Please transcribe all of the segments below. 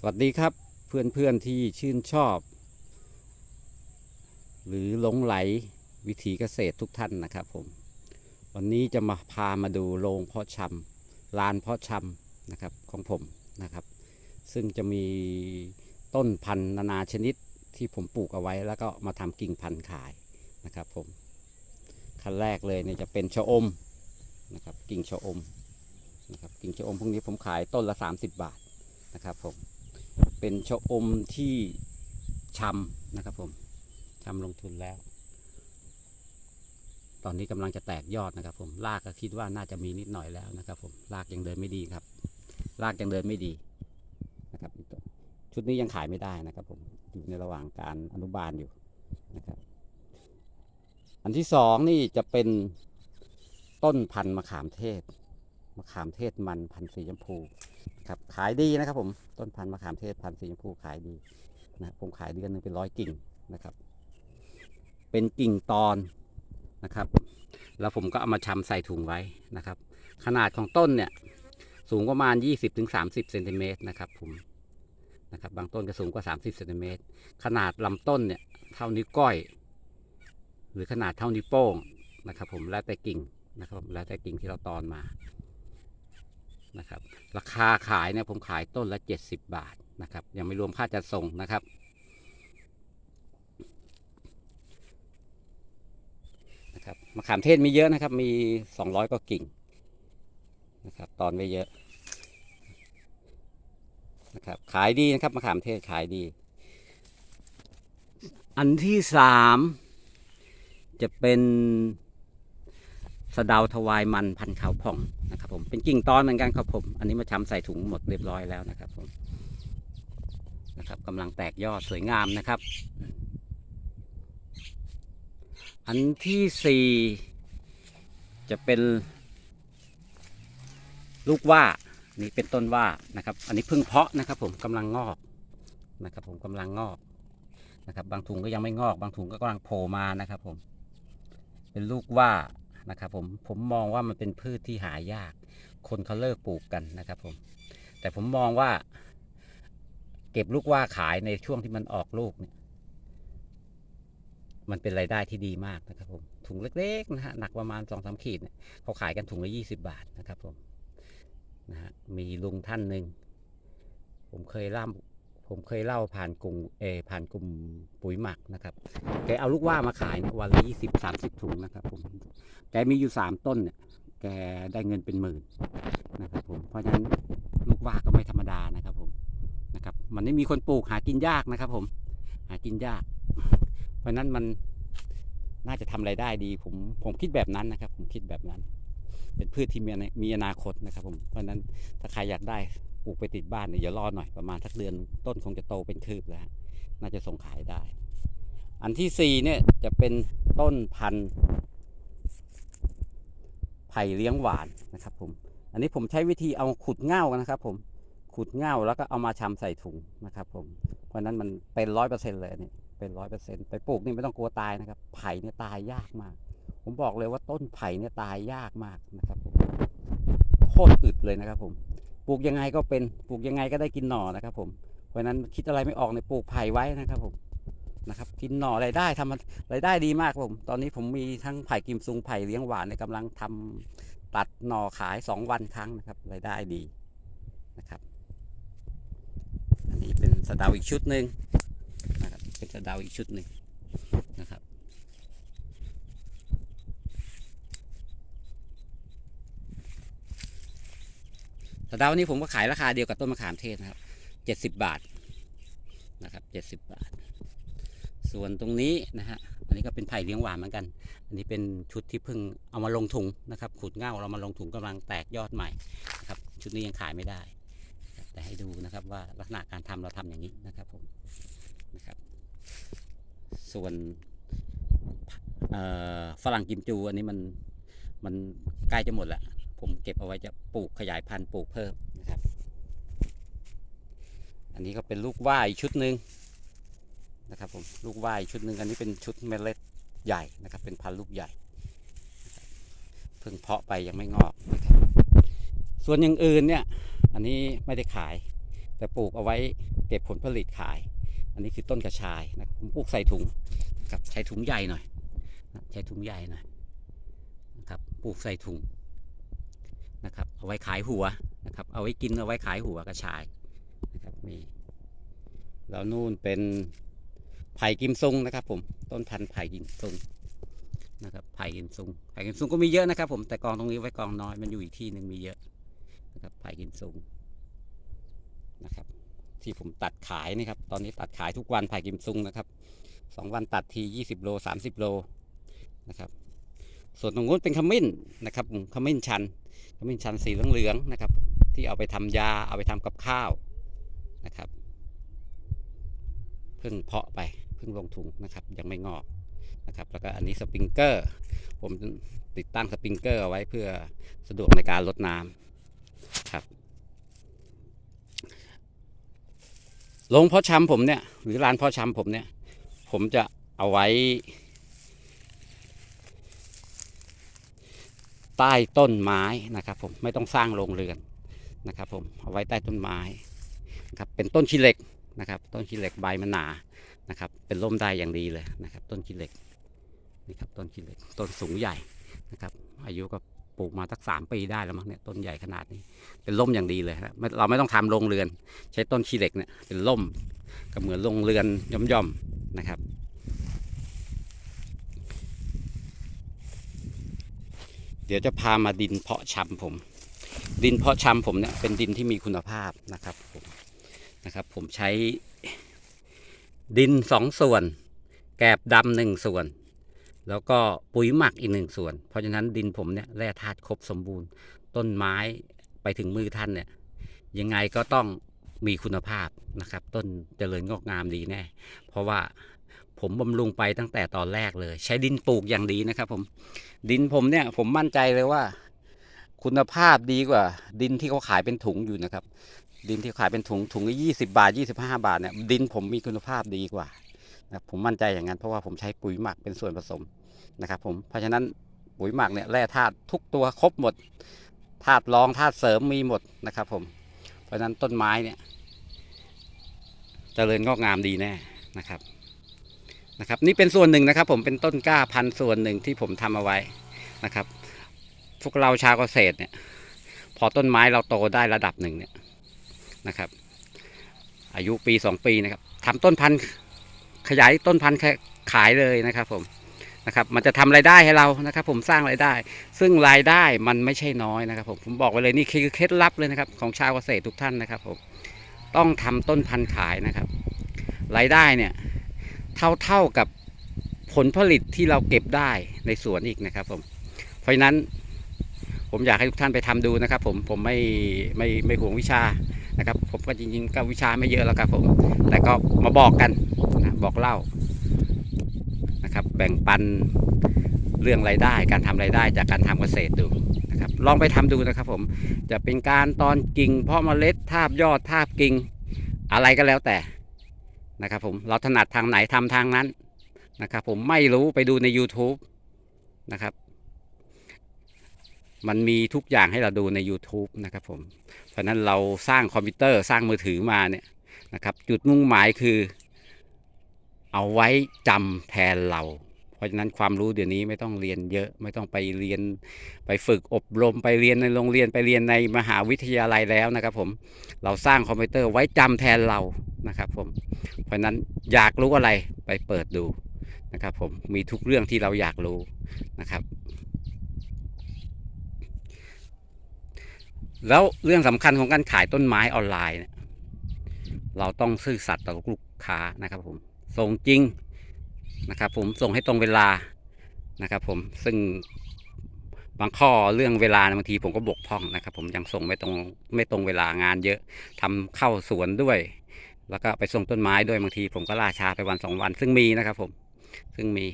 สวัสดีครับเพื่อนเพื่อนๆที่ชื่นชอบ หรือหลงไหลวิถีเกษตรทุกท่านนะครับผม วันนี้จะมาพามาดูโรงเพาะชำลานเพาะชำนะครับของผมนะครับ ซึ่งจะมีต้นพันธุ์นานาชนิดที่ผมปลูกเอาไว้ แล้วก็มาทำกิ่งพันธุ์ขายนะครับผมขั้นแรกเลยเนี่ยจะเป็นชะอมนะครับกิ่งชะอมนะครับกิ่งชะอมพวกนี้ผมขายต้นละ 30 บาทนะครับผม เป็นชะอมที่ชำนะครับผมชำลงทุนแล้ว ตอนนี้กำลังจะแตกยอดนะครับ ผมรากก็คิดว่าน่าจะมีนิดหน่อยแล้วนะครับ ผมรากยังเดินไม่ดีครับรากยังเดินไม่ดีนะครับ ชุดนี้ยังขายไม่ได้นะครับ ผมอยู่ในระหว่างการอนุบาลอยู่นะครับ อันที่สองนี่จะเป็นต้นพันธุ์มะขามเทศมะขามเทศมันพันธุ์สีชมพู ครับขายดีนะครับ ผมต้นพันธุ์มะขามเทศพันธุ์สีชมพูขายดีนะผมขายเดือนหนึงเป็นร้อยกิ่งนะครับ เป็นกิ่งตอนนะครับ แล้วผมก็เอามาชำใส่ถุงไว้นะครับ ขนาดของต้นเนี่ยสูงประมาณ 20-30เซนติเมตรนะครับผมนะครับบางต้นก็สูงกว่า 30เซนติเมตรขนาดลำต้นเนี่ยเท่านิ้วก้อย หรือขนาดเท่านิ้วโป้งนะครับ ผมแล้วแต่กิ่งนะครับแล้วแต่กิ่งที่เราตอนมา นะครับ ราคาขายเนี่ยผมขายต้นละ 70 บาทนะครับ ยังไม่รวมค่าจัดส่งนะครับ นะครับมะขามเทศมีเยอะนะครับ มี 200ก็กิ่งนะครับ ตอนไม่เยอะนะครับ ขายดีนะครับมะขามเทศขายดี อันที่สามจะเป็น สะเดาทวายมันพันธุ์ขาวผ่องนะครับผมเป็นกิ่งตอนเหมือนกันครับผม อันนี้มาชำใส่ถุงหมดเรียบร้อยแล้วนะครับผมนะครับกำลังแตกยอดสวยงามนะครับ อันที่สี่จะเป็นลูกว่านี่เป็นต้นว่านะครับ อันนี้เพิ่งเพาะนะครับ ผมกำลังงอกนะครับ ผมกำลังงอกนะครับ บางถุงก็ยังไม่งอก บางถุงก็กำลังโผล่มานะครับ ผม เป็นลูกว่า นะครับผมผมมองว่ามันเป็นพืชที่หายาก คนเขาเลิกปลูกกันนะครับผมแต่ผมมองว่า เก็บลูกว่าขายในช่วงที่มันออกลูกเนี่ยมันเป็นรายได้ที่ดีมากนะครับผมถุงเล็กๆนะฮะหนักประมาณสองสามขีดเนี่ยเขาขายกันถุงละยี่สิบาทนะครับผมนะฮะมีลุงท่านหนึ่งผมเคยเล่า ผมเคยเล่าผ่านกลุ่มเอผ่านกลุ่มปุ๋ยหมักนะครับแกเอาลูกว่ามาขายนี่ยวันละยี่สิบสามสิบถุงนะครับผมแกมีอยู่สามต้นเนี่ยแกได้เงินเป็นหมื่นนะครับผมเพราะฉะนั้นลูกว่าก็ไม่ธรรมดานะครับผมนะครับ มันไม่มีคนปลูกหากินยากนะครับ ผมหากินยาก เพราะนั้นมันน่าจะทำไรายได้ดี ผมผมคิดแบบนั้นนะครับ ผมคิดแบบนั้น เป็นพืชที่มีมีอนาคตนะครับ ผมเพราะนั้นถ้าใครอยากได้ ลูกไปติดบ้านเนี่ยอย่ารอหน่อยประมาณสักเดือนต้นคงจะโตเป็นคืบแล้วฮะน่าจะส่งขายได้ อันที่สี่เนี่ยจะเป็นต้นพันธุ์ไผ่เลี้ยงหวานนะครับผม อันนี้ผมใช้วิธีเอาขุดเง่านะครับผม ขุดเง่าแล้วก็เอามาชำใส่ถุงนะครับผม เพราะนั้นมันเป็นร้อยเปอร์เซ็นต์เลยนี่เป็นร้อยเปอร์เซ็นต์ไปปลูกนี่ไม่ต้องกลัวตายนะครับ ไผ่เนี่ยตายยากมาก ผมบอกเลยว่าต้นไผ่เนี่ยตายยากมากนะครับผมโคตรอึดเลยนะครับผม ปลูกยังไงก็เป็นปลูกยังไงก็ได้กินหน่อนะครับ ผมเพราะฉะนั้นคิดอะไรไม่ออกเนี่ยปลูกไผ่ไว้นะครับผมนะครับกินหน่อรายได้ทำรายได้ดีมากครับผม ตอนนี้ผมมีทั้งไผ่กิมซุงไผ่เลี้ยงหวานเนี่ยกำลังทำตัดหน่อขายสองวันครั้งนะครับรายได้ดีนะครับ อันนี้เป็นสะดาอีกชุดหนึ่งนะครับเป็นสะดาอีกชุดหนึ่งนะครับ สะเดานี้ผมก็ขายราคาเดียวกับต้นมะขามเทศนะครับเจ็ดสิบบาทนะครับเจ็ดสิบบาท ส่วนตรงนี้นะฮะอันนี้ก็เป็นไผ่เลี้ยงหวานเหมือนกัน อันนี้เป็นชุดที่เพิ่งเอามาลงถุงนะครับขุดเง่าเรามาลงถุงกำลังแตกยอดใหม่นะครับชุดนี้ยังขายไม่ได้ แต่ให้ดูนะครับว่าลักษณะการทำเราทำอย่างนี้นะครับผมนะครับ ส่วนฝรั่งกิมจูอันนี้มันมันใกล้จะหมดแล้ว ผมเก็บเอาไว้จะปลูกขยายพันธุ์ปลูกเพิ่มนะครับ อันนี้ก็เป็นลูกว่ายชุดหนึ่งนะครับผมลูกว่ายชุดหนึ่งอันนี้เป็นชุดเมล็ดใหญ่นะครับ เป็นพันธุ์ลูกใหญ่เพิ่งเพาะไปยังไม่งอกนะครับส่วนอย่างอื่นเนี่ยอันนี้ไม่ได้ขาย แต่ปลูกเอาไว้เก็บผลผลิตขาย อันนี้คือต้นกระชายนะครับผมปลูกใส่ถุงครับใช้ถุงใหญ่หน่อยใช้ถุงใหญ่หน่อยนะครับปลูกใส่ถุง นะครับ เอาไว้ขายหัวนะครับ เอาไว้กินเอาไว้ขายหัวกระชายนะครับมีแล้วนู่นเป็นไผ่กิมซุงนะครับ ผมต้นพันธุ์ไผ่กิมซุงนะครับไผ่กิมซุงไผ่กิมซุงก็มีเยอะนะครับ ผมแต่กองตรงนี้ไว้กองน้อยมันอยู่อีกที่หนึ่งมีเยอะนะครับไผ่กิมซุงนะครับ ที่ผมตัดขายนะครับตอนนี้ตัดขายทุกวันไผ่กิมซุงนะครับสองวันตัดทียี่สิบโลสามสิบโลนะครับ ส่วนตรงนู้นเป็นขมิ้นนะครับผมขมิ้นชันขมิ้นชันสีเหลืองๆนะครับ ที่เอาไปทำยาเอาไปทำกับข้าวนะครับเพิ่งเพาะไปเพิ่งลงถุงนะครับ ยังไม่งอกนะครับ แล้วก็อันนี้สปริงเกอร์ ผมติดตั้งสปริงเกอร์เอาไว้เพื่อสะดวกในการลดน้ำครับโรงเพาะชำผมเนี่ยหรือร้านเพาะชำผมเนี่ย ผมจะเอาไว้ ใต้ต้นไม้นะครับผมไม่ต้องสร้างโรงเรือนนะครับผมเอาไว้ใต้ต้นไม้นะครับเป็นต้นขี้เหล็กนะครับต้นขี้เหล็กใบมันหนานะครับเป็นร่มได้อย่างดีเลยนะครับ ต้นขี้เหล็กนี่ครับต้นขี้เหล็กต้นสูงใหญ่นะครับอายุก็ปลูกมาสักสามปีได้แล้วมั้งเนี่ยต้นใหญ่ขนาดนี้เป็นร่มอย่างดีเลยนะเราไม่ต้องทำโรงเรือน ใช้ต้นขี้เหล็กเนี่ยเป็นร่มก็เหมือนโรงเรือนย่อมๆนะครับ เดี๋ยวจะพามาดินเพาะชำผม ดินเพาะชำผมเนี่ยเป็นดินที่มีคุณภาพนะครับผมนะครับ ผมใช้ดินสองส่วน แกบดำหนึ่งส่วน แล้วก็ปุ๋ยหมักอีกหนึ่งส่วน เพราะฉะนั้นดินผมเนี่ยแร่ธาตุครบสมบูรณ์ ต้นไม้ไปถึงมือท่านเนี่ยยังไงก็ต้องมีคุณภาพนะครับ ต้นเจริญงอกงามดีแน่ เพราะว่า ผมบำรุงไปตั้งแต่ตอนแรกเลย ใช้ดินปลูกอย่างดีนะครับ ผมดินผมเนี่ยผมมั่นใจเลยว่า คุณภาพดีกว่า ดินที่เขาขายเป็นถุงอยู่นะครับ ดินที่ขายเป็นถุงถุงละยี่สิบาทยี่สิบห้าบาทเนี่ยดินผมมีคุณภาพดีกว่านะผมมั่นใจอย่างนั้นเพราะว่าผมใช้ปุ๋ยหมักเป็นส่วนผสมนะครับผมเพราะฉะนั้นปุ๋ยหมักเนี่ยแร่ธาตุทุกตัวครบหมดธาตุรองธาตุเสริมมีหมดนะครับ ผม เพราะฉะนั้นต้นไม้เนี่ยจเจริญงอกงามดีแน่นะครับ นะครับนี่เป็นส่วนหนึ่งนะครับ ผมเป็นต้นกล้าพันธุ์ส่วนหนึ่งที่ผมทำเอาไว้นะครับ พวกเราชาวเกษตรเนี่ย พอต้นไม้เราโตได้ระดับหนึ่งเนี่ยนะครับ อายุปีสองปีนะครับทำต้นพันธุ์ขยายต้นพันธุ์ขายเลยนะครับ ผมนะครับ มันจะทำรายได้ให้เรานะครับ ผมสร้างรายได้ ซึ่งรายได้มันไม่ใช่น้อยนะครับ ผมผมบอกไว้เลยนี่คือเคล็ดลับเลยนะครับ ของชาวเกษตรทุกท่านนะครับ ผมต้องทำต้นพันธุ์ขายนะครับรายได้เนี่ย เท่าเท่ากับผลผลิตที่เราเก็บได้ในสวนอีกนะครับผมเพราะฉะนั้นผมอยากให้ทุกท่านไปทำดูนะครับ ผมผมไม่ไม่ไม่ห่วงวิชานะครับ ผมก็จริงๆก็วิชาไม่เยอะแล้วครับผมแต่ก็มาบอกกันนะบอกเล่านะครับ แบ่งปันเรื่องรายได้ การทำรายได้จากการทำเกษตรดูนะครับ ลองไปทำดูนะครับ ผมจะเป็นการตอนกิ่งเพาะเมล็ดทาบยอดทาบกิ่งอะไรก็แล้วแต่ นะครับผมเราถนัดทางไหนทำทางนั้นนะครับผมไม่รู้ไปดูใน YouTube นะครับ มันมีทุกอย่างให้เราดูใน YouTube นะครับผมเพราะนั้นเราสร้างคอมพิวเตอร์สร้างมือถือมาเนี่ยนะครับ จุดมุ่งหมายคือ เอาไว้จำแทนเรา เพราะฉะนั้นความรู้เดี๋ยวนี้ไม่ต้องเรียนเยอะไม่ต้องไปเรียนไปฝึกอบรมไปเรียนในโรงเรียนไปเรียนในมหาวิทยาลัยแล้วนะครับ ผมเราสร้างคอมพิวเตอร์ไว้จำแทนเรานะครับผมเพราะฉะนั้นอยากรู้อะไรไปเปิดดูนะครับ ผมมีทุกเรื่องที่เราอยากรู้นะครับ แล้วเรื่องสำคัญของการขายต้นไม้ออนไลน์เนี่ยเราต้องซื่อสัตย์ต่อลูกค้านะครับผมส่งจริง นะครับผมส่งให้ตรงเวลานะครับผมซึ่งบางข้อเรื่องเวลาบางทีผมก็บกพร่องนะครับ ผมยังส่งไม่ตรงไม่ตรงเวลางานเยอะทำเข้าสวนด้วย แล้วก็ไปส่งต้นไม้ด้วยบางที ผมก็ล่าช้าไปวันสองวัน ซึ่งมีนะครับผมซึ่งมี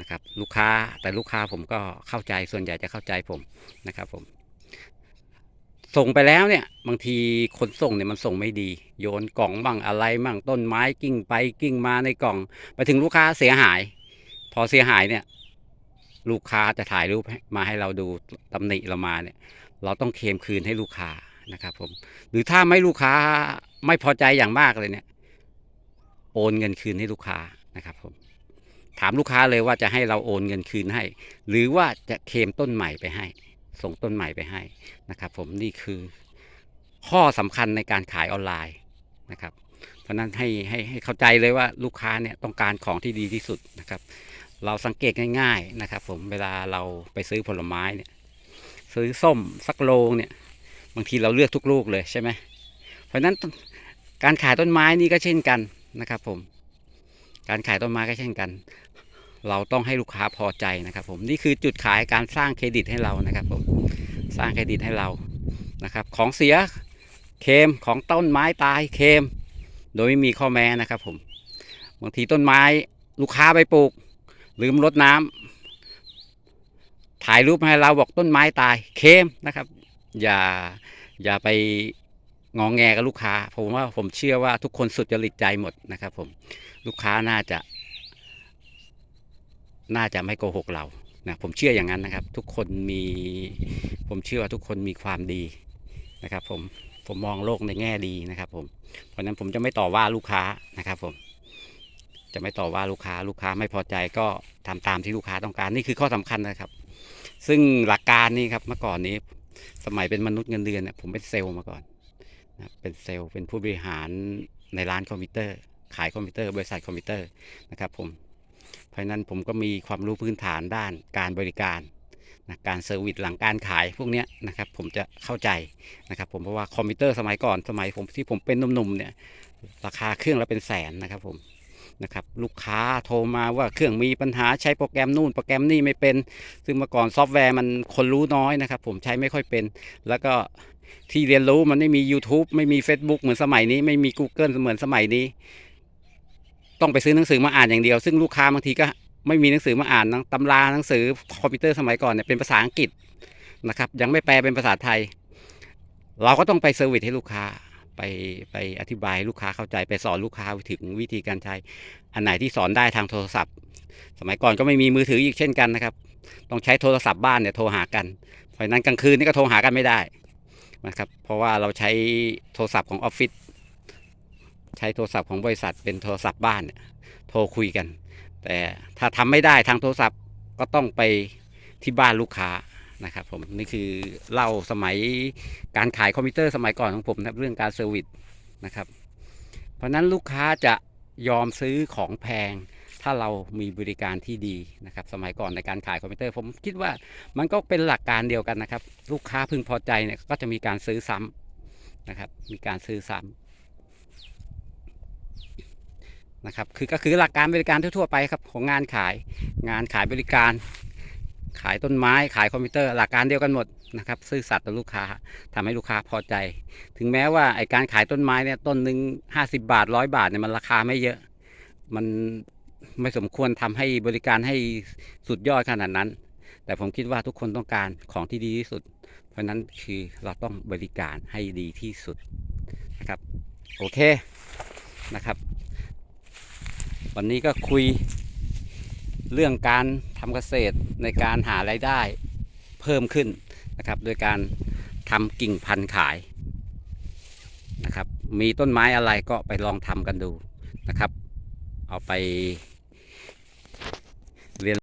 นะครับลูกค้าแต่ลูกค้าผมก็เข้าใจส่วนใหญ่จะเข้าใจผมนะครับผม ส่งไปแล้วเนี่ย บางทีคนส่งเนี่ยมันส่งไม่ดี โยนกล่องบ้างอะไรบ้างต้นไม้กิ้งไปกิ้งมาในกล่อง ไปถึงลูกค้าเสียหาย พอเสียหายเนี่ย ลูกค้าจะถ่ายรูปมาให้เราดูตำหนิเรามาเนี่ย เราต้องเคมคืนให้ลูกค้านะครับผมหรือถ้าไม่ลูกค้าไม่พอใจอย่างมากเลยเนี่ย โอนเงินคืนให้ลูกค้านะครับผมถามลูกค้าเลยว่าจะให้เราโอนเงินคืนให้ หรือว่าจะเคมต้นใหม่ไปให้ ส่งต้นใหม่ไปให้นะครับ ผมนี่คือข้อสำคัญในการขายออนไลน์นะครับ เพราะนั้นให้ให้ให้เข้าใจเลยว่าลูกค้าเนี่ยต้องการของที่ดีที่สุดนะครับ เราสังเกตง่ายๆนะครับ ผมเวลาเราไปซื้อผลไม้เนี่ยซื้อส้มสักโลงเนี่ยบางทีเราเลือกทุกลูกเลยใช่ไหมเพราะนั้นการขายต้นไม้นี่ก็เช่นกันนะครับ ผม การขายต้นไม้ก็เช่นกัน เราต้องให้ลูกค้าพอใจนะครับ ผมนี่คือจุดขายการสร้างเครดิตให้เรานะครับ ผมสร้างเครดิตให้เรานะครับ ของเสียเคมของต้นไม้ตายเคม โดยไม่มีข้อแม้นะครับ ผมบางทีต้นไม้ลูกค้าไปปลูก ลืมรดน้ำถ่ายรูปให้เราบอกต้นไม้ตายเคมนะครับ อย่าอย่าไปงองแงกับลูกค้า ผมว่าผมเชื่อว่าทุกคนสุดจริตใจหมดนะครับ ผมลูกค้าน่าจะ น่าจะไม่โกหกเรานะผมเชื่ออย่างนั้นนะครับ ทุกคนมีผมเชื่อว่าทุกคนมีความดีนะครับ ผมผมมองโลกในแง่ดีนะครับ ผมเพราะฉะนั้นผมจะไม่ต่อว่าลูกค้านะครับผมจะไม่ต่อว่าลูกค้าลูกค้าไม่พอใจก็ทำตามที่ลูกค้าต้องการนี่คือข้อสำคัญนะครับ ซึ่งหลักการนี่ครับเมื่อก่อนนี้ สมัยเป็นมนุษย์เงินเดือนเนี่ยผมเป็นเซลล์มาก่อนนะเป็นเซลล์เป็นผู้บริหารในร้านคอมพิวเตอร์ ขายคอมพิวเตอร์ บริษัทคอมพิวเตอร์นะครับผม ราะนั้นผมก็มีความรู้พื้นฐานด้านการบริการนะการเซอร์วิสหลังการขายพวกนี้นะครับผมจะเข้าใจนะครับผมเพราะว่าคอมพิวเตอร์สมัยก่อนสมัยผมที่ผมเป็นหนุ่มๆเนี่ยราคาเครื่องละเป็นแสนนะครับผมนะครับลูกค้าโทรมาว่าเครื่องมีปัญหาใช้โปรแกรมนู่นโปรแกรมนี่ไม่เป็น ซึ่งเมื่อก่อนซอฟต์แวร์มันคนรู้น้อยนะครับผมใช้ไม่ค่อยเป็น แล้วก็ที่เรียนรู้มันไม่มี YouTube ไม่มี Facebook เหมือนสมัยนี้ ไม่มี Google เหมือนสมัยนี้ ต้องไปซื้อหนังสือมาอ่านอย่างเดียว ซึ่งลูกค้าบางทีก็ไม่มีหนังสือมาอ่านตำราหนังสือคอมพิวเตอร์สมัยก่อนเนี่ยเป็นภาษาอังกฤษนะครับ ยังไม่แปลเป็นภาษาไทย เราก็ต้องไปเซอร์วิสให้ลูกค้าไปไปอธิบายให้ลูกค้าเข้าใจไปสอนลูกค้าถึงวิธีการใช้ อันไหนที่สอนได้ทางโทรศัพท์ สมัยก่อนก็ไม่มีมือถืออีกเช่นกันนะครับ ต้องใช้โทรศัพท์บ้านเนี่ยโทรหากันเพราะนั้นกลางคืนนี่ก็โทรหากันไม่ได้นะครับเพราะว่าเราใช้โทรศัพท์ของออฟฟิศ ใช้โทรศัพท์ของบริษัทเป็นโทรศัพท์บ้านเนี่ยโทรคุยกัน แต่ถ้าทำไม่ได้ทางโทรศัพท์ก็ต้องไปที่บ้านลูกค้านะครับผมนี่คือเล่าสมัยการขายคอมพิวเตอร์สมัยก่อนของผมนะครับเรื่องการเซอร์วิสนะครับ เพราะนั้นลูกค้าจะยอมซื้อของแพง ถ้าเรามีบริการที่ดีนะครับ สมัยก่อนในการขายคอมพิวเตอร์ ผมคิดว่ามันก็เป็นหลักการเดียวกันนะครับ ลูกค้าพึงพอใจเนี่ยก็จะมีการซื้อซ้ำนะครับ มีการซื้อซ้ำ นะครับคือก็คือหลักการบริการทั่วๆไปครับของงานขายงานขายบริการ ขายต้นไม้ขายคอมพิวเตอร์ หลักการเดียวกันหมดนะครับซื่อสัตย์ต่อลูกค้าทำให้ลูกค้าพอใจ ถึงแม้ว่าไอการขายต้นไม้เนี่ยต้นหนึ่งห้าสิบาทร้อยบาทเนี่ยมันราคาไม่เยอะ มันไม่สมควรทำให้บริการให้สุดยอดขนาดนั้น แต่ผมคิดว่าทุกคนต้องการของที่ดีที่สุด เพราะนั้นคือเราต้องบริการให้ดีที่สุดนะครับโอเคนะครับ วันนี้ก็คุยเรื่องการทำเกษตรในการหารายได้เพิ่มขึ้นนะครับโดยการทำกิ่งพันธุ์ขายนะครับมีต้นไม้อะไรก็ไปลองทำกันดูนะครับ เอาไป